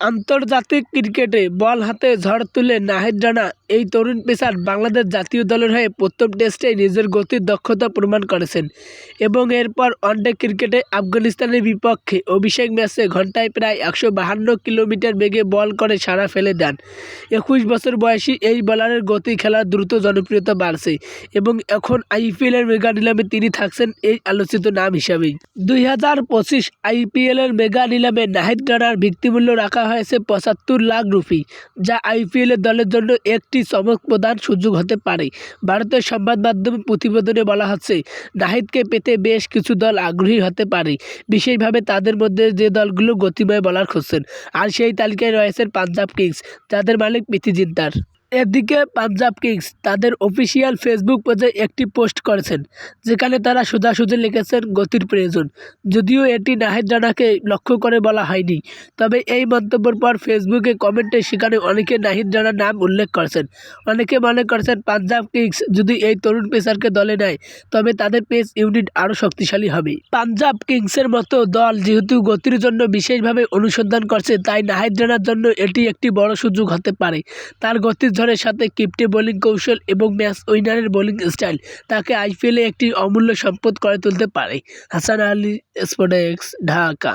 আন্তর্জাতিক ক্রিকেটে বল হাতে ঝড় তুলে নাহিদ রানা, এই তরুণ পেসার বাংলাদেশ জাতীয় দলের হয়ে প্রথম টেস্টেই নিজের গতির দক্ষতা প্রমাণ করেছেন এবং এরপর ওয়ানডে ক্রিকেটে আফগানিস্তানের বিপক্ষে অভিষেক ম্যাচে ঘন্টায় প্রায় একশো বাহান্ন কিলোমিটার বেগে বল করে সাড়া ফেলে দেন। একুশ বছর বয়সী এই বলারের গতি খেলার দ্রুত জনপ্রিয়তা বাড়ছে এবং এখন আইপিএলের মেগা নিলামে তিনি থাকছেন এই আলোচিত নাম হিসাবেই। দুই হাজার পঁচিশ আইপিএলের মেগা নিলামে নাহিদ রানার ভিত্তিমূল্য রাখা হয়েছে পঁচাত্তর লাখ রুপি, যা আইপিএলের দলের জন্য একটি চমক প্রদান সুযোগ হতে পারে। ভারতের সংবাদ মাধ্যমে প্রতিবেদনে বলা হচ্ছে, নাহিদকে পেতে বেশ কিছু দল আগ্রহী হতে পারে। বিশেষভাবে তাদের মধ্যে যে দলগুলো গতিময় বলার খুঁজছেন, আর সেই তালিকায় রয়েছেন পাঞ্জাব কিংস, যাদের মালিক প্রীতি জিন্তার। এদিকে পাঞ্জাব কিংস তাদের অফিসিয়াল ফেসবুক পেজে একটি পোস্ট করেছেন, যেখানে তারা সোজাসুজি লিখেছেন, গতির প্রয়োজন। যদিও এটি নাহিদ রানাকে লক্ষ্য করে বলা হয়নি, তবে এই মন্তব্যের পর ফেসবুকে কমেন্টে সেখানে অনেকে নাহিদ রানার নাম উল্লেখ করেছেন। অনেকে মনে করছেন, পাঞ্জাব কিংস যদি এই তরুণ পেসারকে দলে নেয়, তবে তাদের পেস ইউনিট আরও শক্তিশালী হবে। পাঞ্জাব কিংসের মতো দল যেহেতু গতির জন্য বিশেষভাবে অনুসন্ধান করছে, তাই নাহিদ রানার জন্য এটি একটি বড় সুযোগ হতে পারে। তার গতির ঝড়ের সাথে কিপ্টে বোলিং কৌশল এবং ম্যাচ উইনারের বোলিং স্টাইল, তাকে আইপিএলে একটি অমূল্য সম্পদ করে তুলতে পারে। হাসান আলী স্পোর্টেক্স ঢাকা।